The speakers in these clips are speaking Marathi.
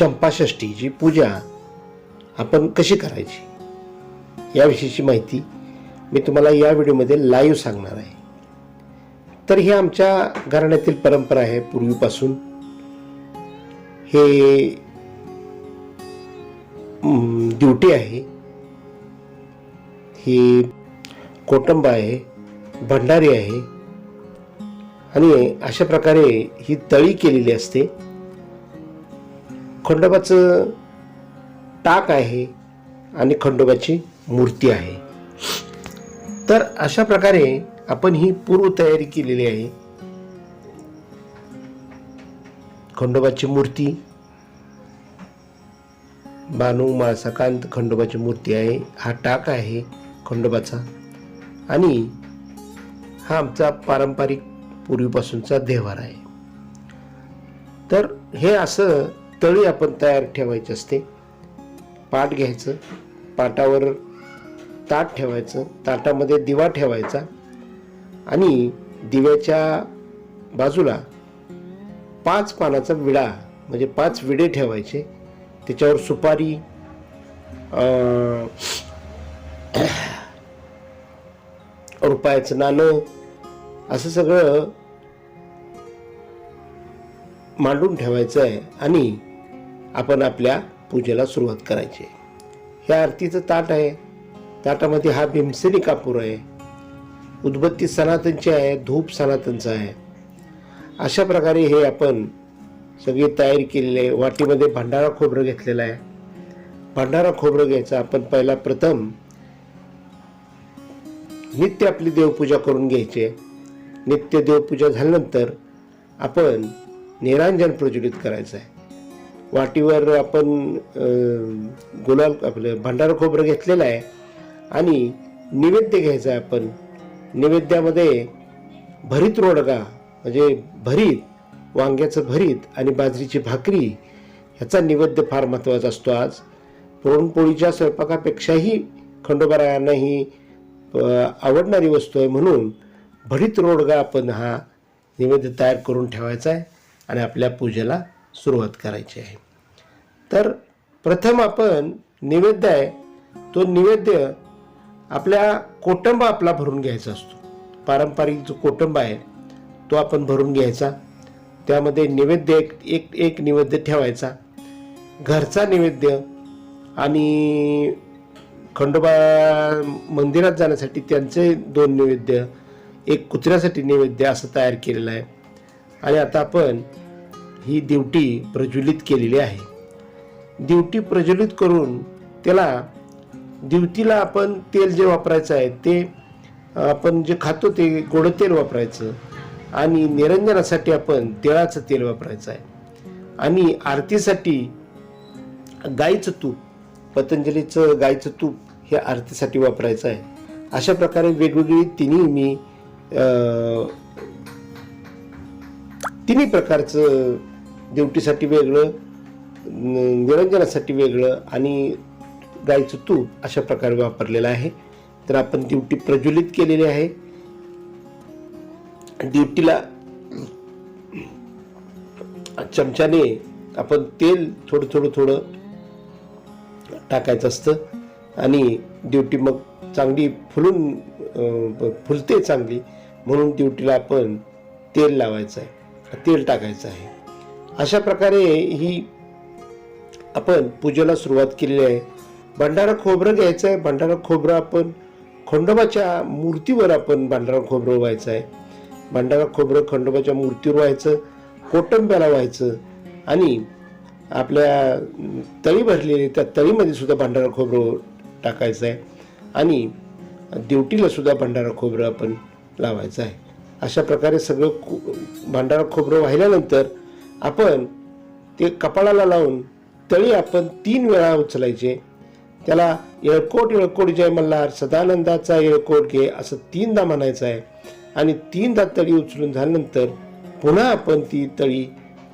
चंपाषष्ठीची पूजा आपण कशी करायची? याविषयीची माहिती मी तुम्हाला या व्हिडिओमध्ये लाईव्ह सांगणार आहे. तर ही आमच्या घराण्यातील परंपरा आहे पूर्वीपासून. हे ड्युटी आहे. ही कोटंब आहे भंडारी आहे. आणि अशा प्रकारे ही तळी केलेली असते. खंडोबाचं टाक आहे आणि खंडोबाची मूर्ती आहे. तर अशा प्रकारे आपण ही पूर्व तयारी केलेली आहे. खंडोबाची मूर्ती बानू माळसाकांत खंडोबाची मूर्ती आहे. हा टाक आहे खंडोबाचा. आणि हा आमचा पारंपरिक पूर्वीपासूनचा देवार आहे. तर हे असं तळी आपण तयार ठेवायची असते. पाट घ्यायचं पाटावर ताट ठेवायचं ताटामध्ये दिवा ठेवायचा आणि दिव्याच्या बाजूला पाच पानाचा विडा म्हणजे पाच विडे ठेवायचे. त्याच्यावर सुपारी रुपयाचं नाणं असं सगळं मांडून ठेवायचं आहे. आणि आपण आपल्या पूजेला सुरुवात करायची. ह्या आरतीचं ताट आहे. ताटामध्ये हा भीमसेनी कापूर आहे. उदबत्ती सनातनची आहे धूप सनातनचा आहे. अशा प्रकारे हे आपण सगळी तयारी केलेली आहे. वाटीमध्ये भंडारा खोबरं घेतलेलं आहे. भंडारा खोबरं घ्यायचं. आपण पहिला प्रथम नित्य आपली देवपूजा करून घ्यायची. नित्य देवपूजा झाल्यानंतर आपण निरांजन प्रज्वलित करायचं आहे. वाटीवर आपण गुलाल आपलं भंडारा खोबरं घेतलेलं आहे आणि नैवेद्य घ्यायचं आहे आपण. नैवेद्यामध्ये भरीत रोडगा म्हणजे भरीत वांग्याचं भरीत आणि बाजरीची भाकरी ह्याचा नैवेद्य फार महत्त्वाचा असतो आज. पुरणपोळीच्या स्वयंपाकापेक्षाही खंडोबारायांना ही आवडणारी वस्तू आहे म्हणून भरीत रोडगा आपण हा नैवेद्य तयार करून ठेवायचा आहे आणि आपल्या पूजेला सुरुवात करायची आहे. तर प्रथम आपण नैवेद्य आहे तो नैवेद्य आपल्या कोटंबा आपला भरून घ्यायचा असतो. पारंपरिक जो कोटंब आहे तो आपण भरून घ्यायचा. त्यामध्ये नैवेद्य एक एक एक नैवेद्य ठेवायचा. घरचा नैवेद्य आणि खंडोबा मंदिरात जाण्यासाठी त्यांचे दोन नैवेद्य एक कुत्र्यासाठी नैवेद्य असं तयार केलेलं आहे. आणि आता आपण ही दिवटी प्रज्वलित केलेली आहे. दिवटी प्रज्वलित करून त्याला दिवतीला आपण तेल जे वापरायचं आहे ते आपण जे खातो ते गोड तेल वापरायचं आणि निरंजनासाठी आपण तिळाचं तेल वापरायचं आहे. आणि आरतीसाठी गाईचं तूप पतंजलीचं गाईचं तूप हे आरतीसाठी वापरायचं आहे. अशा प्रकारे वेगवेगळी तिन्ही मी तिन्ही प्रकारचं देवटीसाठी वेगळं निरंजनासाठी वेगळं आणि गाईचं तूप अशा प्रकारे वापरलेलं आहे. तर आपण दिवटी प्रज्वलित केलेली आहे. दिवटीला चमच्याने आपण तेल थोडं थोडं थोडं टाकायचं असतं आणि ड्युटी मग चांगली फुलून फुलते चांगली म्हणून दिवटीला आपण तेल लावायचं आहे. तेल टाकायचं आहे. अशा प्रकारे ही आपण पूजेला सुरुवात केलेली आहे. भंडारा खोबरं घ्यायचं आहे. भंडारा खोबरं आपण खंडोबाच्या मूर्तीवर आपण भंडारा खोबरं व्हायचं आहे. भंडारा खोबरं खंडोबाच्या मूर्तीवर व्हायचं कोटंब्याला व्हायचं आणि आपल्या तळी भरलेली त्या तळीमध्ये सुद्धा भंडारा खोबरं टाकायचं आहे. आणि ड्युटीला सुद्धा भंडारा खोबरं आपण लावायचं आहे. अशा प्रकारे सगळं खो- भंडारा खोबरं वाहिल्यानंतर आपण ते कपाळाला लावून तळी आपण तीन वेळा उचलायचे. त्याला येळकोट येळकोट जय मल्हार सदानंदाचा येळकोट घे असं तीनदा म्हणायचं आहे. आणि तीनदा तळी उचलून झाल्यानंतर पुन्हा आपण ती तळी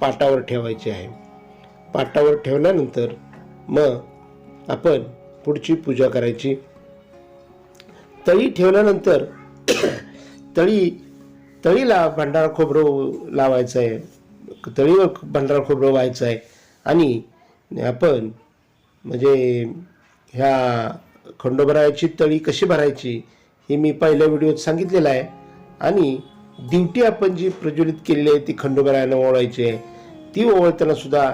पाटावर ठेवायची आहे. पाटावर ठेवल्यानंतर मग आपण पुढची पूजा करायची. तळी ठेवल्यानंतर तळी तळीला भांडारा खोबरं लावायचं आहे. तळीवर भंडारा खोबरं व्हायचं आहे. आणि आपण म्हणजे ह्या खंडोबरायाची तळी कशी भरायची हे मी पहिल्या व्हिडिओत सांगितलेलं आहे. आणि दिवटी आपण जी प्रज्वलित केलेली आहे ती खंडोबरायानं ओळायची आहे. ती ओवळताना सुद्धा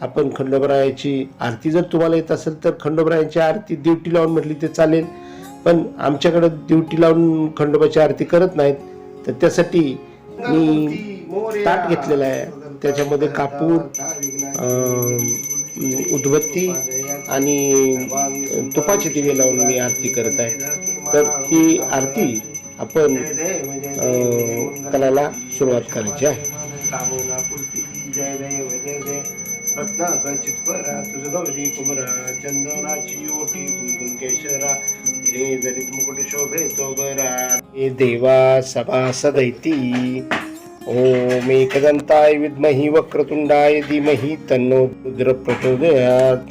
आपण खंडोबरायाची आरती जर तुम्हाला येत असेल तर खंडोबरायांची आरती दिवटी लावून म्हटली ते चालेल. पण आमच्याकडं दिवटी लावून खंडोबाची आरती करत नाहीत. तर त्यासाठी मी ताट घेतलेलं आहे. त्याच्यामध्ये कापूर उदबत्ती आणि तुपाचे दिवे लावून मी आरती करत आहे. तर ही आरती आपण कलाला सुरुवात करायची आहे. जय जय ओटी रे शोभे तो हे देवा सभा सदैती. ओम एकदंताय विद्महि वक्रतुंडाय धीमहि तन्नो रुद्र प्रचोदयात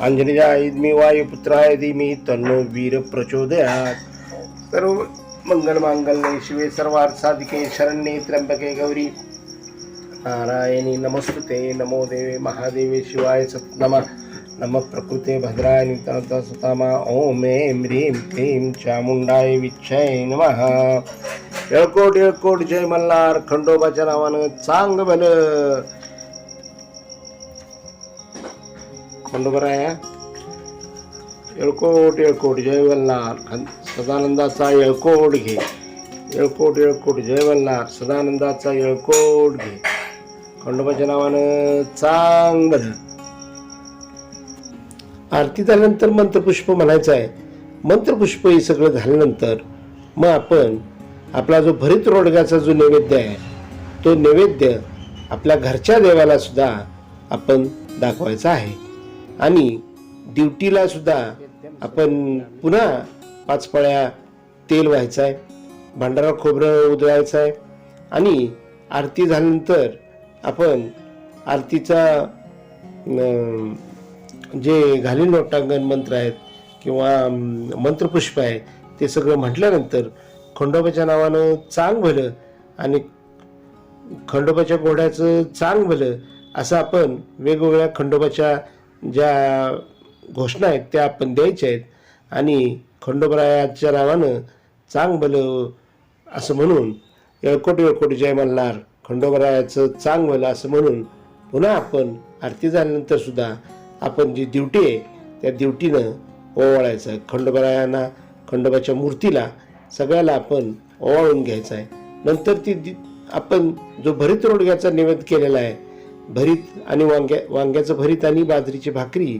अंजनीजाय मी वायुपुत्राय धीमहि तन्नो वीर प्रचोदयात सर्व मंगल मांगल्ये शिवे सर्वार्थ साधिके शरण्ये त्र्यंबके गौरी। नारायणी नमस्कृते नमो देवे महादेवे शिवाय सत्नमा नम प्रकृते भद्राय नितांत सुतामा। ओम ऐं ह्रीं क्लीं चामुंडाय विच्छय नमः। येळकोट येळकोट जय मल्हार खंडोबाच्या नावानं चांग भल. खंडोबराया येळकोट येळकोट जय मल्हार. खं- सदानंदाचा येळकोट घे. येळकोट येळकोट जय मल्हार. सदानंदाचा येळकोट घे. खंडोबाच्या नावानं चांग भल. आरती झाल्यानंतर मंत्रपुष्प म्हणायचं आहे. मंत्रपुष्प हे सगळं झाल्यानंतर मग आपण आपला जो भरीत रोडग्याचा जो नैवेद्य आहे तो नैवेद्य आपल्या घरच्या देवाला सुद्धा आपण दाखवायचा आहे. आणि ड्युटीला सुद्धा आपण पुन्हा पाच पळ्या तेल व्हायचं आहे भांडारा खोबरं उधळायचं आहे आणि आरती झाल्यानंतर आपण आरतीचा जे घालील लोटांगण मंत्र आहेत किंवा मंत्रपुष्प आहे ते सगळं म्हटल्यानंतर खंडोबाच्या नावानं चांग भलं आणि खंडोबाच्या घोड्याचं चांग भलं असं आपण वेगवेगळ्या खंडोबाच्या ज्या घोषणा आहेत त्या आपण द्यायच्या आहेत. आणि खंडोबरायाच्या नावानं चांग भलं असं म्हणून येळकोट येळकोट जय मल्हार खंडोबरायाचं चांग भलं असं म्हणून पुन्हा आपण आरती झाल्यानंतर सुद्धा आपण जी दिवटी आहे त्या दिवटीनं ओवाळायचं. खंडोबरायांना खंडोबाच्या मूर्तीला सगळ्याला आपण ओवाळून घ्यायचं आहे. नंतर ती दि- आपण जो भरीत रोडग्याचा नैवेद्य केलेला आहे भरीत आणि वांग्या वांग्याचं भरीत आणि बाजरीची भाकरी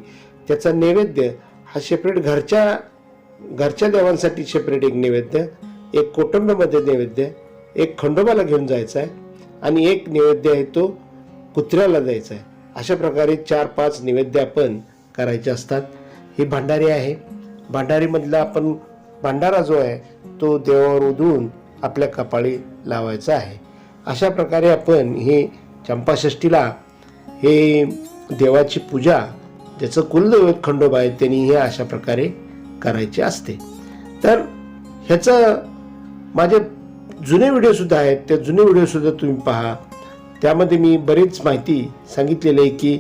त्याचा नैवेद्य हा सेपरेट घरच्या घरच्या देवांसाठी सेपरेट एक नैवेद्य एक कुटुंबामध्ये नैवेद्य एक खंडोबाला घेऊन जायचा आहे आणि एक नैवेद्य आहे तो कुत्र्याला द्यायचा आहे. अशा प्रकारे चार पाच नैवेद्य आपण करायचे असतात. ही भांडारी आहे. भांडारीमधला आपण भांडारा जो आहे तो देवावर उधळून आपल्या कपाळी लावायचा आहे. अशा प्रकारे आपण हे चंपाषष्टीला हे देवाची पूजा ज्याचं कुलदैवत खंडोबा आहे त्यांनी हे अशा प्रकारे करायचे असते. तर ह्याचं माझे जुने व्हिडिओसुद्धा आहेत त्या जुने व्हिडिओसुद्धा तुम्ही पहा. त्यामध्ये मी बरीच माहिती सांगितलेली आहे की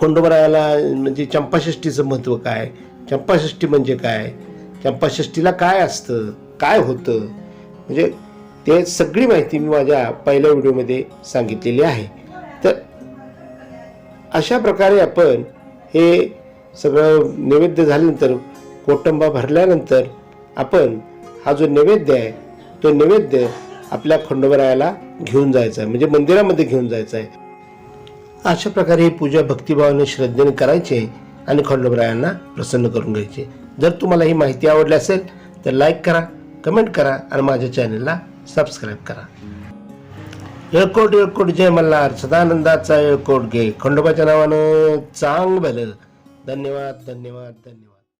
खंडोबरायाला म्हणजे चंपाषष्टीचं महत्त्व काय चंपाषष्टी म्हणजे काय? चंपाषष्टीला काय असतं? काय होतं? म्हणजे ते सगळी माहिती मी माझ्या पहिल्या व्हिडिओमध्ये सांगितलेली आहे. तर अशा प्रकारे आपण हे सगळं नैवेद्य झाल्यानंतर कोटंबा भरल्यानंतर आपण हा जो नैवेद्य आहे तो नैवेद्य आपल्या खंडोबरायाला घेऊन जायचा आहे. म्हणजे मंदिरामध्ये घेऊन जायचा आहे. अशा प्रकारे ही पूजा भक्तिभावाने श्रद्धेने करायची. आहे आणि खंडोबरायांना प्रसन्न करून घ्यायचे. जर तुम्हाला ही माहिती आवडली असेल तर लाईक करा कमेंट करा आणि माझ्या चॅनलला सबस्क्राईब करा. येळकोट येळकोट जय मल्हार. सदानंदाचा येळकोट घे. खंडोबाच्या नावानं चांग भलं. धन्यवाद धन्यवाद धन्यवाद.